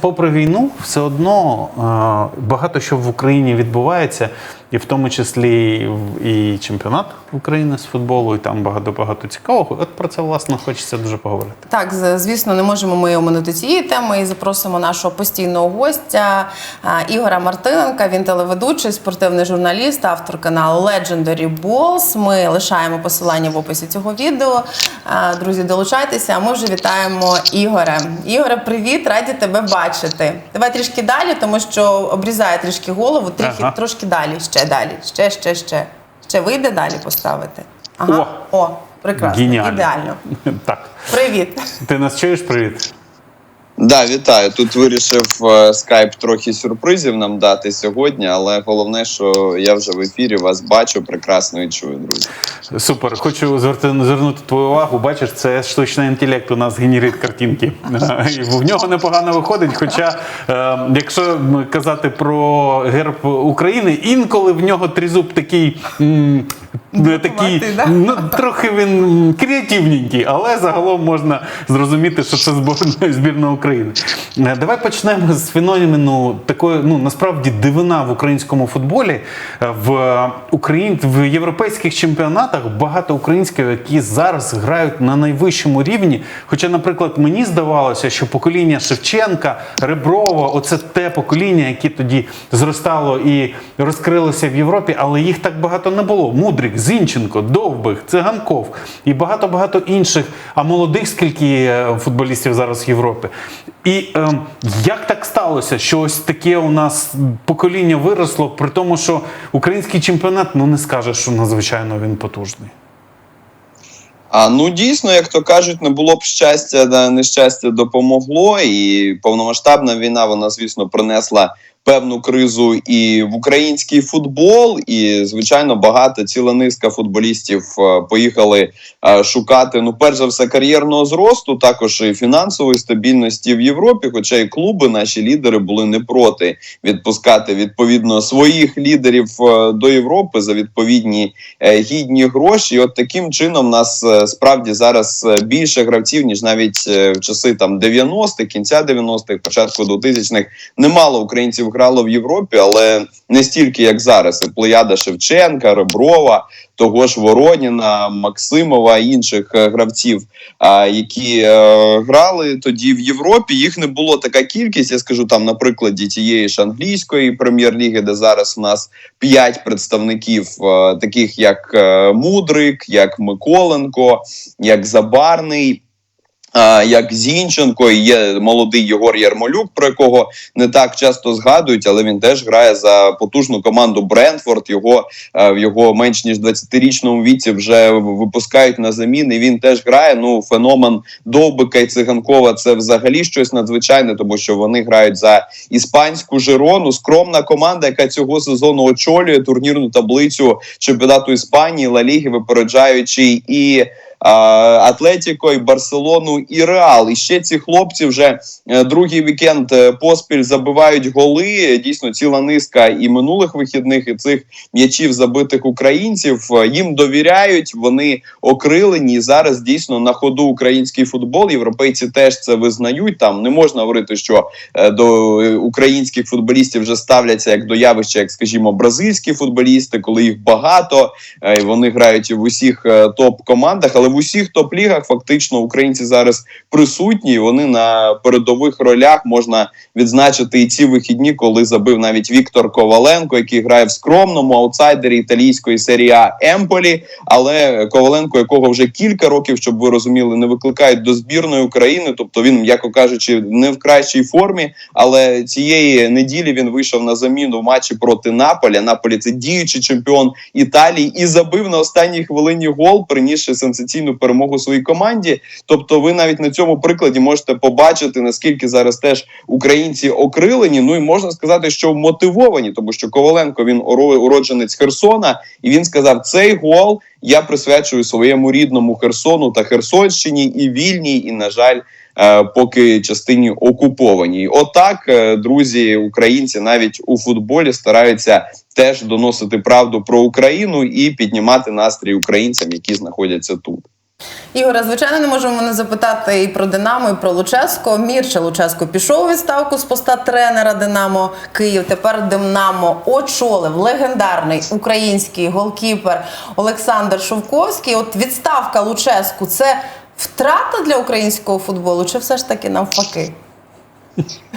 Попри війну, все одно е, багато що в Україні відбувається, і в тому числі і чемпіонат України з футболу, і там багато багато цікавого. От про це власне хочеться дуже поговорити. Так, звісно, не можемо ми оминути цієї теми і запросимо нашого постійного гостя Ігора Мартиненка. Він телеведучий, спортивний журналіст, автор каналу Legendary Balls. Ми лишаємо посилання в описі цього відео. Друзі, долучайтеся. А ми вже вітаємо Ігоря. Ігоре, привіт, раді тебе бачити. Давай трішки далі, тому що обрізає трішки голову, трішки Ага. трошки далі, ще далі, ще, ще, ще. Ще вийде далі поставити. Ага. О, прекрасно, Геніально. ідеально. Так, Привіт. ти нас чуєш? Привіт. Да, вітаю. Тут вирішив е, скайп трохи сюрпризів нам дати сьогодні, але головне, що я вже в ефірі вас бачу прекрасно і чую, друзі. Супер. Хочу звернути твою увагу. Бачиш, це штучний інтелект у нас генерить картинки. Е, І в нього непогано виходить. Хоча, е, якщо казати про герб України, інколи в нього тризуб такий. такий ну, трохи він креативненький, але загалом можна зрозуміти, що це зборна збірна України. Е, Давай почнемо з феномену такої, ну насправді дивина в українському футболі. Е, В Україн в європейських чемпіонатах багато українських, які зараз грають на найвищому рівні. Хоча, наприклад, мені здавалося, що покоління Шевченка, Реброва, оце те покоління, яке тоді зростало і розкрилося в Європі, але їх так багато не було. Мудрик, Зінченко, Довбих, Циганков і багато багато інших. А молодих скільки е, футболістів зараз в Європі. І е, як так сталося, що ось таке у нас покоління виросло, при тому, що український чемпіонат ну не скаже, що надзвичайно він потужний. А ну дійсно, як то кажуть, не було б щастя, да нещастя допомогло, і повномасштабна війна, вона, звісно, принесла певну кризу і в український футбол. І, звичайно, багато ціла низка футболістів е, поїхали е, шукати ну, перш за все, кар'єрного зросту, також і фінансової стабільності в Європі. Хоча і клуби, наші лідери були не проти відпускати відповідно своїх лідерів е, до Європи за відповідні гідні гроші. І от таким чином нас справді зараз більше гравців, ніж навіть в часи там 90-х, кінця 90-х, початку 2000-х. Немало українців грало в Європі, але не стільки як зараз. І Плеяда Шевченка, Реброва, того ж Вороніна, Максимова інших е, гравців, які е, грали тоді в Європі. Їх не було така кількість. Я скажу там на прикладі тієї ж англійської прем'єр-ліги, де зараз у нас п'ять представників, е, таких як Мудрик, як Миколенко, як Забарний. Як Зінченко, є молодий Єгор Ярмолюк, про якого не так часто згадують, але він теж грає за потужну команду Брентфорд. Його е, в його менш ніж 20-річному віці вже випускають на заміни. Він теж грає. Ну феномен Довбика і Циганкова це взагалі щось надзвичайне, тому що вони грають за іспанську Жирону. Скромна команда, яка цього сезону очолює турнірну таблицю чемпіонату Іспанії, Ла Ліги, випереджаючи і. Атлетіко, і Барселону і Реал. І ще ці хлопці вже е, другий вікенд е, поспіль забивають голи. Дійсно, ціла низка і минулих вихідних, і цих м'ячів забитих українців е, їм довіряють. Вони окрилені. І зараз дійсно на ходу український футбол. Європейці теж це визнають. Там не можна говорити, що до українських футболістів вже ставляться як до явища, як скажімо, бразильські футболісти, коли їх багато. і Вони грають в усіх е, топ-командах, але в усіх топ-лігах фактично українці зараз присутні. Вони на передових ролях можна відзначити і ці вихідні, коли забив навіть Віктор Коваленко, який грає в скромному аутсайдері італійської серії А Емполі. Але Коваленко, якого вже кілька років, щоб ви розуміли, не викликають до збірної України, тобто він, м'яко кажучи, не в кращій формі. Але цієї неділі він вийшов на заміну в матчі проти Наполя. Наполі це діючий чемпіон Італії і забив на останній хвилині гол, принісши сенсаційну перемогу своїй команді. Тобто, ви навіть на цьому прикладі можете побачити наскільки зараз теж українці окрилені. Ну і можна сказати, що мотивовані, тому що Коваленко він уродженець Херсона, і він сказав: цей гол я присвячую своєму рідному Херсону та Херсонщині і вільній, і на жаль. Е, Поки частині окупованій, отак, е, друзі, українці навіть у футболі стараються теж доносити правду про Україну і піднімати настрій українцям, які знаходяться тут. Ігоре, звичайно, не можемо не запитати і про Динамо, і про Луческо. Мірча Луческо пішов у відставку з поста тренера Динамо Київ. Тепер Динамо очолив легендарний український голкіпер Олександр Шовковський. От відставка Луческу це втрата для українського футболу, чи все ж таки навпаки?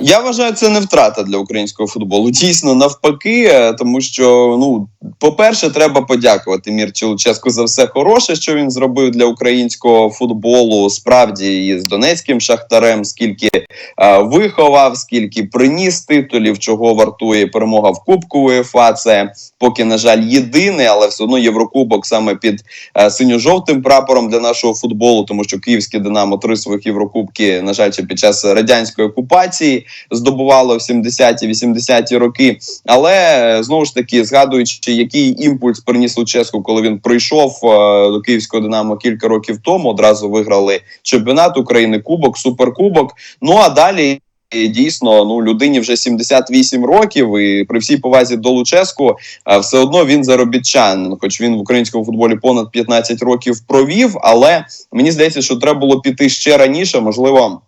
Я вважаю, це не втрата для українського футболу. Дійсно, навпаки, е, тому що ну, по-перше, треба подякувати Мірчі Луческу за все хороше, що він зробив для українського футболу. Справді і з донецьким шахтарем, скільки е, виховав, скільки приніс титулів, чого вартує перемога в Кубку УЄФА. Це поки, на жаль, єдине, але все одно Єврокубок саме під е, синьо-жовтим прапором для нашого футболу, тому що київське Динамо три своїх Єврокубки, на жаль, ще під час радянської окупації здобувало в 70-ті, 80-ті роки. Але е, знову ж таки, згадуючи, який імпульс приніс Луческу, коли він прийшов е, до київського Динамо кілька років тому, одразу виграли чемпіонат України, Кубок, Суперкубок. Ну а далі. Дійсно, ну людині вже 78 років, і при всій повазі до Луческу, а все одно він заробітчан. Хоч він в українському футболі понад 15 років провів. Але мені здається, що треба було піти ще раніше, можливо.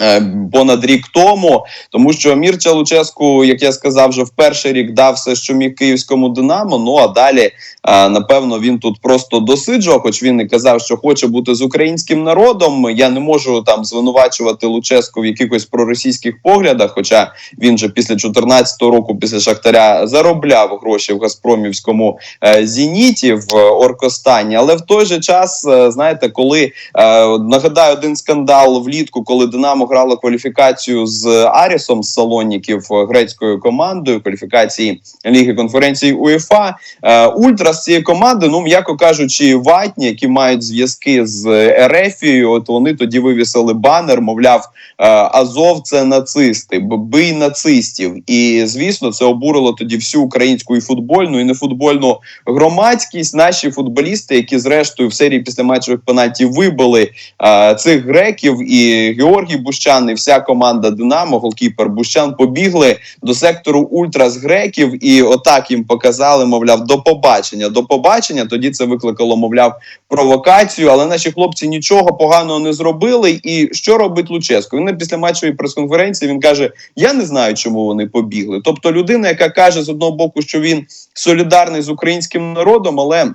Е, Понад рік тому, тому що Мірча Луческу, як я сказав, вже в перший рік дав все, що міг київському Динамо. Ну а далі, е, напевно, він тут просто досиджував, хоч він і казав, що хоче бути з українським народом. Я не можу там звинувачувати Луческу в якихось проросійських поглядах. Хоча він же після 14 року, після Шахтаря, заробляв гроші в Газпромівському е, Зеніті в Оркостані. Але в той же час, знаєте, коли нагадаю один скандал влітку, коли Динамо грало кваліфікацію з Арісом з Салоніків е, грецькою командою кваліфікації Ліги конференції УЄФА. Е, Ультра з цієї команди, ну м'яко кажучи, ватні, які мають зв'язки з Ерефією. От вони тоді вивісили банер, мовляв, е, Азов це нацисти, бий нацистів. І звісно, це обурило тоді всю українську і футбольну, і нефутбольну громадськість. Наші футболісти, які зрештою в серії після матчових пенальтів вибили цих греків, і Георгій Бущан, і вся команда Динамо, голкіпер Бущан, побігли до сектору ультра з греків, і отак їм показали, мовляв, до побачення. До побачення. Тоді це викликало, мовляв, провокацію. Але наші хлопці нічого поганого не зробили. І що робить Луческо? Він на післяматчевій прес-конференції він каже: Я не знаю, чому вони побігли. Тобто, людина, яка каже з одного боку, що він солідарний з українським народом, але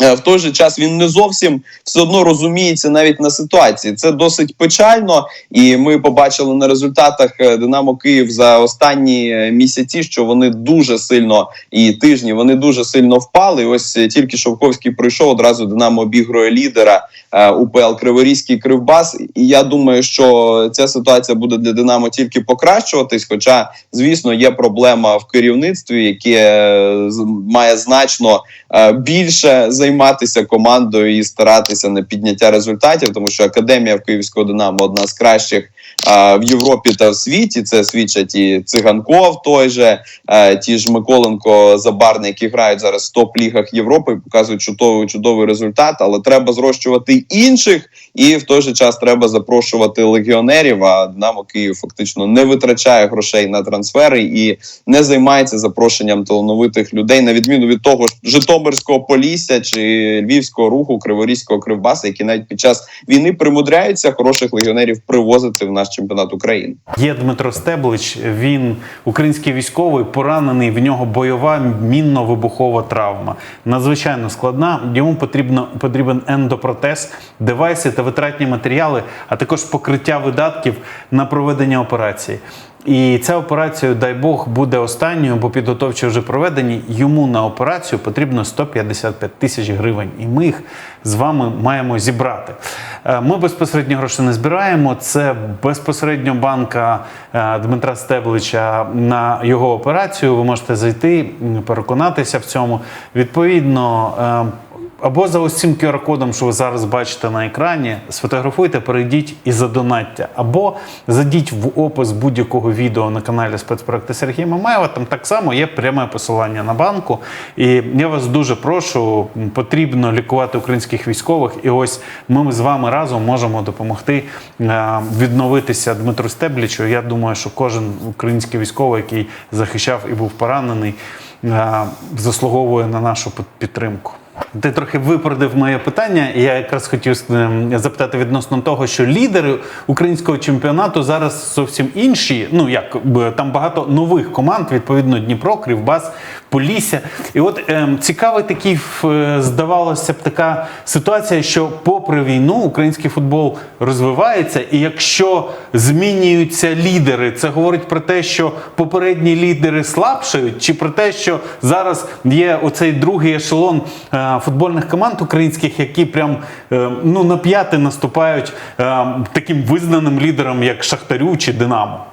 В той же час він не зовсім все одно розуміється навіть на ситуації. Це досить печально, і ми побачили на результатах е, Динамо Київ за останні е, місяці, що вони дуже сильно і тижні вони дуже сильно впали. Ось е, тільки Шовковський прийшов одразу Динамо обігрує лідера е, УПЛ Криворізький Кривбас. І я думаю, що ця ситуація буде для Динамо тільки покращуватись. Хоча, звісно, є проблема в керівництві, яке е, має значно е, більше займатися командою і старатися на підняття результатів, тому що академія в Київського Динамо одна з кращих а, в Європі та в світі. Це свідчать і Циганков, той же а, ті ж Миколенко Забарний, які грають зараз в топ-лігах Європи, і показують чудовий чудовий результат. Але треба зрощувати інших, і в той же час треба запрошувати легіонерів. А Динамо Київ фактично не витрачає грошей на трансфери і не займається запрошенням талановитих людей, на відміну від того ж Житомирського Полісся чи Львівського руху, Криворізького Кривбаса, які навіть під час війни примудряються хороших легіонерів привозити в наш чемпіонат України. Є Дмитро Стеблич, він український військовий, поранений. В нього бойова мінно-вибухова травма. Надзвичайно складна. Йому потрібно потрібен ендопротез, девайси та витратні матеріали, а також покриття видатків на проведення операції. І ця операція, дай Бог, буде останньою, бо підготовчі вже проведені. Йому на операцію потрібно 155 тисяч гривень, і ми їх з вами маємо зібрати. Е, Ми безпосередньо гроші не збираємо. Це безпосередньо банка е, Дмитра Стеблича на його операцію. Ви можете зайти, переконатися в цьому. Відповідно. Або за ось цим QR-кодом, що ви зараз бачите на екрані, сфотографуйте, перейдіть і задонатьте. Або зайдіть в опис будь-якого відео на каналі спецпроекти Сергія Мамаєва. Там так само є пряме посилання на банку. І я вас дуже прошу, потрібно лікувати українських військових. І ось ми з вами разом можемо допомогти е, відновитися Дмитру Стеблічу. Я думаю, що кожен український військовий, який захищав і був поранений, е, заслуговує на нашу підтримку. Ти трохи випередив моє питання. Я якраз хотів ем, запитати відносно того, що лідери українського чемпіонату зараз зовсім інші. Ну як там багато нових команд, відповідно, Дніпро, Кривбас, Полісся. І от ем, цікавий такий е, здавалося б така ситуація, що попри війну український футбол розвивається, і якщо змінюються лідери, це говорить про те, що попередні лідери слабшають, чи про те, що зараз є оцей другий ешелон е, футбольних команд українських, які прям е, ну на п'яти наступають е, таким визнаним лідерам, як Шахтарю чи Динамо.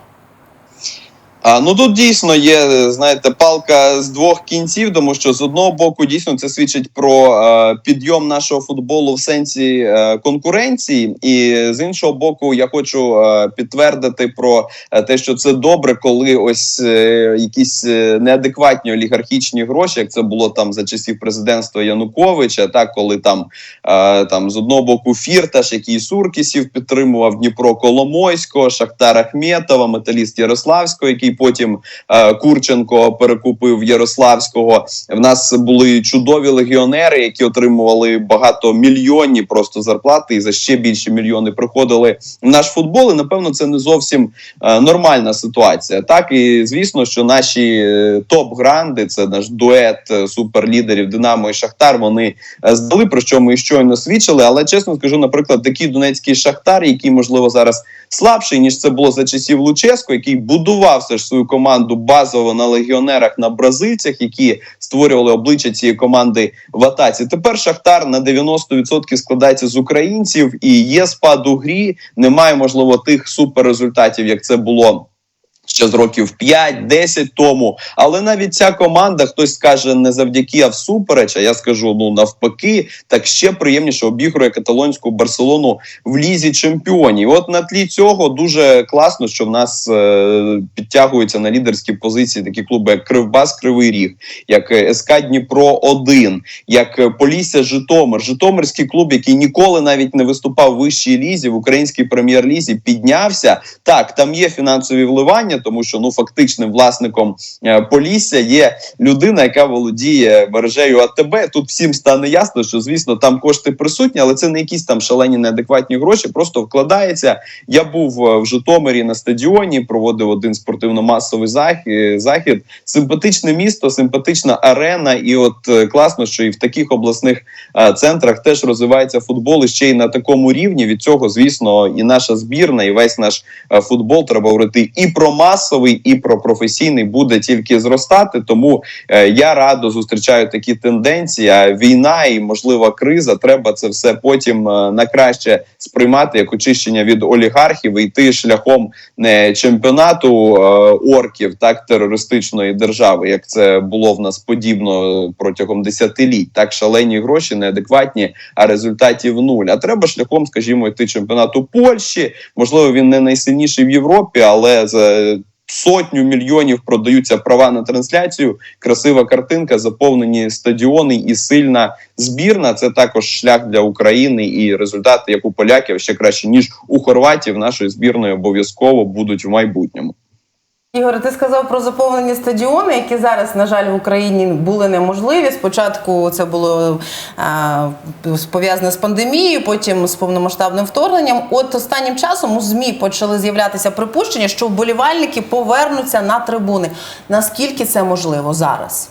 А ну тут дійсно є, знаєте, палка з двох кінців, тому що з одного боку дійсно це свідчить про е, підйом нашого футболу в сенсі е, конкуренції, і з іншого боку, я хочу е, підтвердити про е, те, що це добре, коли ось е, якісь е, неадекватні олігархічні гроші, як це було там за часів президентства Януковича, так коли там, е, там з одного боку Фірташ, який Суркісів підтримував Дніпро Коломойського, Шахтар Ахметова, металіст Ярославського, який потім е, Курченко перекупив Ярославського. В нас були чудові легіонери, які отримували багато мільйонні просто зарплати, і за ще більше мільйони приходили в наш футбол. І напевно це не зовсім е, нормальна ситуація. Так і звісно, що наші е, топ-гранди, це наш дует е, суперлідерів Динамо і Шахтар. Вони е, здали про що ми щойно свідчили. Але чесно скажу, наприклад, такий донецький шахтар, який можливо зараз слабший ніж це було за часів Луческо, який будував все ж свою команду базово на легіонерах на бразильцях, які створювали обличчя цієї команди в атаці. Тепер Шахтар на 90% складається з українців і є спад у грі. Немає можливо тих суперрезультатів, як це було. Ще з років 5-10 тому, але навіть ця команда, хтось скаже не завдяки, а всупереч, а я скажу ну навпаки, так ще приємніше обігрує каталонську Барселону в лізі чемпіонів. От на тлі цього дуже класно, що в нас е, підтягуються на лідерські позиції такі клуби, як Кривбас, Кривий Ріг, як е, СК Дніпро 1 як е, Полісся Житомир, Житомирський клуб, який ніколи навіть не виступав в вищій лізі в українській прем'єр-лізі, піднявся. Так, там є фінансові вливання, тому що ну фактичним власником е, Полісся є людина, яка володіє мережею АТБ. Тут всім стане ясно, що звісно там кошти присутні, але це не якісь там шалені неадекватні гроші, просто вкладається. Я був е, в Житомирі на стадіоні, проводив один спортивно-масовий захід. захід. Симпатичне місто, симпатична арена, і от е, класно, що і в таких обласних центрах теж розвивається футбол і ще й на такому рівні. Від цього, звісно, і наша збірна, і весь наш футбол треба говорити і про масовий, і про професійний буде тільки зростати. Тому е, я радо зустрічаю такі тенденції. А війна і можлива криза, треба це все потім е, на краще сприймати як очищення від олігархів і йти шляхом не чемпіонату е, орків, так терористичної держави, як це було в нас подібно протягом десятиліть. Так шалені гроші неадекватні, а результатів нуль. А треба шляхом, скажімо, йти чемпіонату Польщі. Можливо, він не найсильніший в Європі, але за сотню мільйонів продаються права на трансляцію. Красива картинка, заповнені стадіони і сильна збірна. Це також шлях для України і результати, як у поляків, ще краще ніж у хорватів. Нашої збірної обов'язково будуть в майбутньому. Ігор, ти сказав про заповнені стадіони, які зараз, на жаль, в Україні були неможливі. Спочатку це було а, пов'язане з пандемією, потім з повномасштабним вторгненням. От останнім часом у ЗМІ почали з'являтися припущення, що вболівальники повернуться на трибуни. Наскільки це можливо зараз?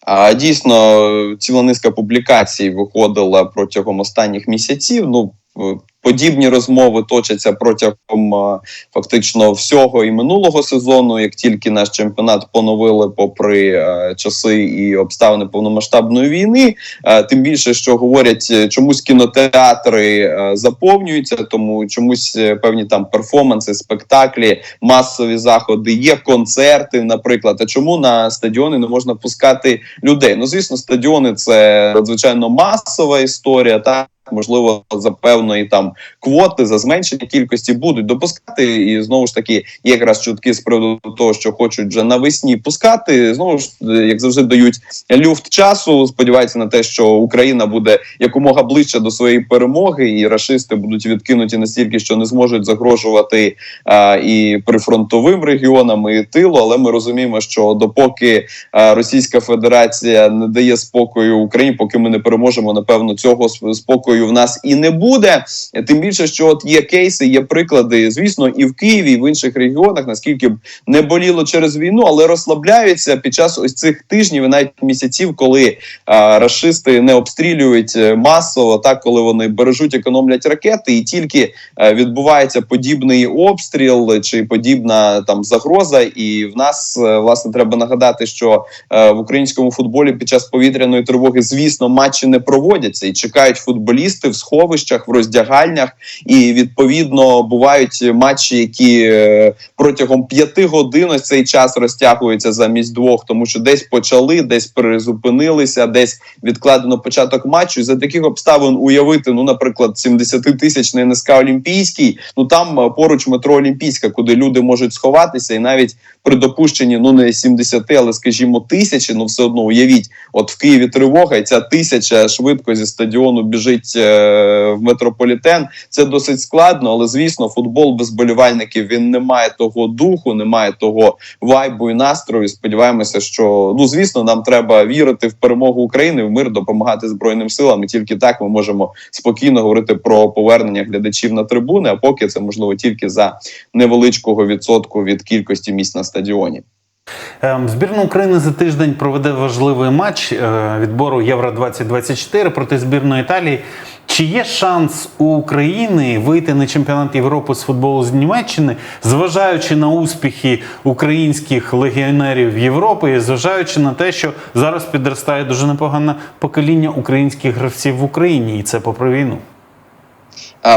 А дійсно ціла низка публікацій виходила протягом останніх місяців. Ну е, подібні розмови точаться протягом е, фактично всього і минулого сезону. Як тільки наш чемпіонат поновили, попри е, часи і обставини повномасштабної війни, е, тим більше, що говорять, чомусь кінотеатри заповнюються, тому чомусь певні там перформанси, спектаклі, масові заходи, є концерти, наприклад. А чому на стадіони не можна пускати людей? Ну звісно, стадіони це надзвичайно масова історія. Так можливо, за певної там квоти за зменшення кількості будуть допускати. І знову ж таки, якраз чутки з приводу того, що хочуть вже навесні пускати. Знову ж як завжди дають люфт часу. Сподіваються на те, що Україна буде якомога ближче до своєї перемоги, і рашисти будуть відкинуті настільки, що не зможуть загрожувати а, і прифронтовим регіонам, і тилу. Але ми розуміємо, що допоки а, Російська Федерація не дає спокою Україні, поки ми не переможемо, напевно, цього спокою в нас і не буде. Тим більше, що от є кейси, є приклади, звісно, і в Києві, і в інших регіонах, наскільки б не боліло через війну, але розслабляються під час ось цих тижнів і навіть місяців, коли а, рашисти не обстрілюють е, масово, так коли вони бережуть, економлять ракети, і тільки е, відбувається подібний обстріл чи подібна там загроза. І в нас е, власне треба нагадати, що е, в українському футболі під час повітряної тривоги, звісно, матчі не проводяться і чекають футболісти в сховищах, в роздягальнях, і відповідно бувають матчі, які е, протягом п'яти годин ось цей час розтягуються замість двох, тому що десь почали, десь призупинилися, десь відкладено початок матчу. І за таких обставин уявити, ну, наприклад, 70-тисячний НСК Олімпійський, ну там е, поруч метро Олімпійська, куди люди можуть сховатися, і навіть при допущенні ну не 70, але скажімо, тисячі, ну все одно уявіть, от в Києві тривога, і ця тисяча швидко зі стадіону біжить е, в метрополітен. Це досить складно, але звісно, футбол без болівальників він не має того духу, не має того вайбу і настрою. Сподіваємося, що ну звісно, нам треба вірити в перемогу України, в мир, допомагати збройним силам. І тільки так ми можемо спокійно говорити про повернення глядачів на трибуни. А поки це можливо тільки за невеличкого відсотку від кількості місць на стадіоні. Ем, Збірна України за тиждень проведе важливий матч е, відбору Євро 2024 проти збірної Італії. Чи є шанс у України вийти на чемпіонат Європи з футболу з Німеччини, зважаючи на успіхи українських легіонерів Європи, і зважаючи на те, що зараз підростає дуже непогане покоління українських гравців в Україні, і це попри війну?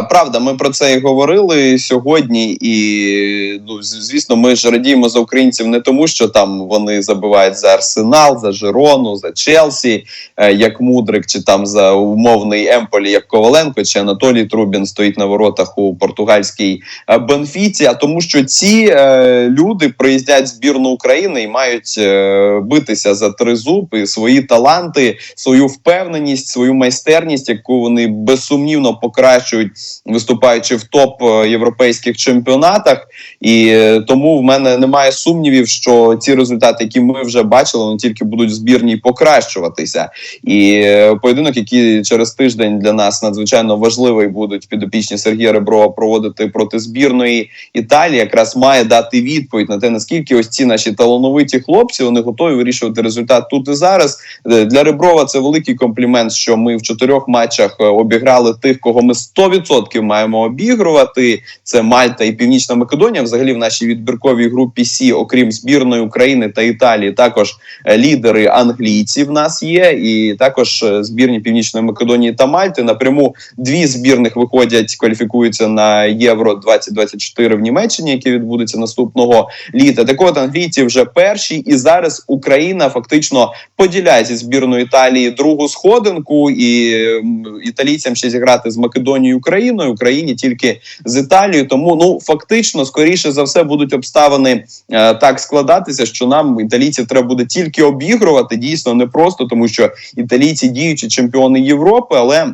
Правда, ми про це і говорили сьогодні, і ну звісно, ми ж радіємо за українців не тому, що там вони забивають за Арсенал, за Жирону, за Челсі, е, як Мудрик, чи там за умовний Емполі, як Коваленко, чи Анатолій Трубін стоїть на воротах у португальській е, Бенфіці. А тому, що ці е, люди приїздять в збірну України і мають битися за тризуб і свої таланти, свою впевненість, свою майстерність, яку вони безсумнівно покращують, виступаючи в топ е, європейських чемпіонатах. І е, тому в мене немає сумнівів, що ці результати, які ми вже бачили, вони тільки будуть в збірній покращуватися. І е, поєдинок, який через тиждень для нас надзвичайно важливий, будуть підопічні Сергія Реброва проводити проти збірної Італії, якраз має дати відповідь на те, наскільки ось ці наші талановиті хлопці вони готові вирішувати результат тут і зараз. Для Реброва це великий комплімент, що ми в чотирьох матчах обіграли тих, кого ми 100% маємо обігрувати. Це Мальта і Північна Македонія. Взагалі, в нашій відбірковій групі Сі, окрім збірної України та Італії, також е, лідери англійці в нас є, і також е, збірні Північної Македонії та Мальти. Напряму дві збірних виходять, кваліфікуються на Євро 2024 в Німеччині, яке відбудеться наступного літа. Так от англійці вже перші, і зараз Україна фактично поділяє зі збірною Італії другу сходинку, і італійцям ще зіграти з Македонією Україною, Україні тільки з Італією. Тому ну фактично, скоріше за все, будуть обставини е, так складатися, що нам італійців треба буде тільки обігрувати. Дійсно не просто, тому що італійці діючі чемпіони Європи, але.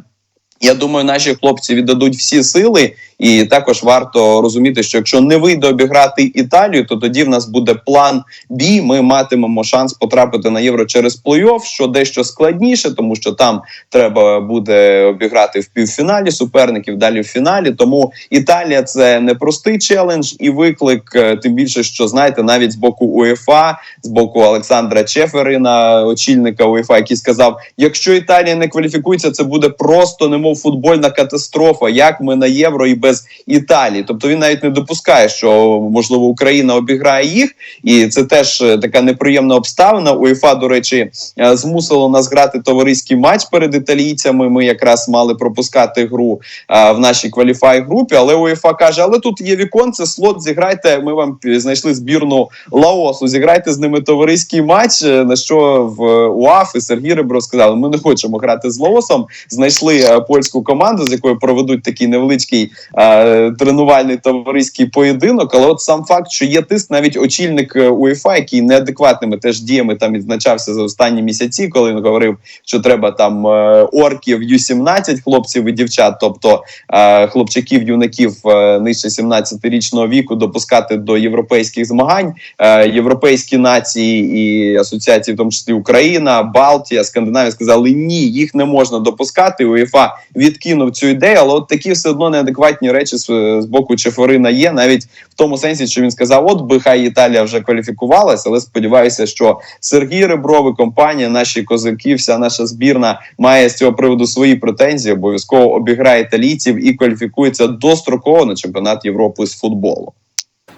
Я думаю, наші хлопці віддадуть всі сили, і також варто розуміти, що якщо не вийде обіграти Італію, то тоді в нас буде план Б. Ми матимемо шанс потрапити на євро через плей-офф, що дещо складніше, тому що там треба буде обіграти в півфіналі суперників, далі в фіналі. Тому Італія це непростий челендж і виклик. е, Тим більше, що знаєте, навіть з боку УЄФА, з боку Олександра Чеферина, очільника УЄФА, який сказав: якщо Італія не кваліфікується, це буде просто немов футбольна катастрофа. Як ми на євро і без Італії. Тобто він навіть не допускає, що можливо Україна обіграє їх, і це теж е, така неприємна обставина. УЄФА, до речі, е, змусило нас грати товариський матч перед італійцями. Ми якраз мали пропускати гру е, в нашій кваліфай групі. Але УЄФА каже: але тут є віконце, слот зіграйте. Ми вам знайшли збірну Лаосу. Зіграйте з ними товариський матч. На що в УАФ і Сергій Ребро сказали: ми не хочемо грати з Лаосом. Знайшли польську команду, з якою проведуть такий невеличкий тренувальний товариський поєдинок. Але от сам факт, що є тиск, навіть очільник е, УЄФА, який неадекватними теж діями там відзначався за останні місяці, коли він говорив, що треба там е, орків Ю-17, хлопців і дівчат, тобто е, хлопчаків, юнаків е, нижче 17-річного віку, допускати до європейських змагань. Е, європейські нації і асоціації, в тому числі Україна, Балтія, Скандинавія, сказали ні, їх не можна допускати. УЄФА відкинув цю ідею, але от такі все одно неадекватні речі з, з боку Чефорина є, навіть в тому сенсі, що він сказав: от би хай Італія вже кваліфікувалася, але сподіваюся, що Сергій Ребров компанія, наші козаки, вся наша збірна має з цього приводу свої претензії. Обов'язково обіграє італійців і кваліфікується достроково на чемпіонат Європи з футболу.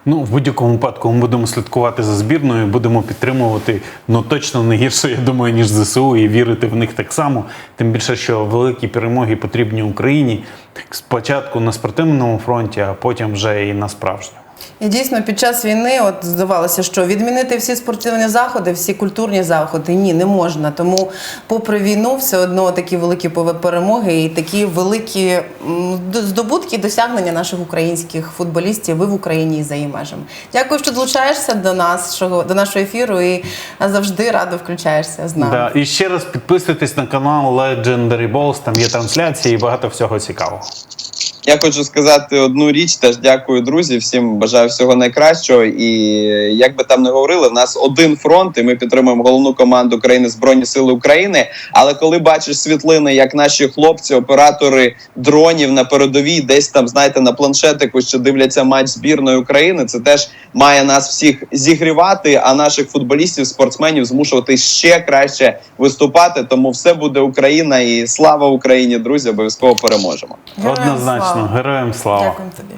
Ну, в будь-якому випадку ми будемо слідкувати за збірною, будемо підтримувати ну точно не гірше, я думаю, ніж ЗСУ, і вірити в них так само. Тим більше, що великі перемоги потрібні Україні спочатку на спортивному фронті, а потім вже і на справжньому. І дійсно під час війни, от здавалося, що відмінити всі спортивні заходи, всі культурні заходи ні, не можна. Тому, попри війну, все одно такі великі перемоги і такі великі здобутки досягнення наших українських футболістів ви в Україні і за її межами. Дякую, що долучаєшся до нас, до нашого ефіру, і завжди радо включаєшся з нами. Да. І ще раз підписуйтесь на канал Legendary Balls, там є трансляції і багато всього цікавого. Я хочу сказати одну річ. Теж дякую, друзі. Всім бажаю всього найкращого. І як би там не говорили, в нас один фронт, і ми підтримуємо головну команду країни Збройні Сили України. Але коли бачиш світлини, як наші хлопці, оператори дронів на передовій, десь там знаєте на планшетику, що дивляться матч збірної України, це теж має нас всіх зігрівати, а наших футболістів, спортсменів змушувати ще краще виступати. Тому все буде Україна і слава Україні, друзі! Обов'язково переможемо. Однозначно, героям слава. Дякую тобі.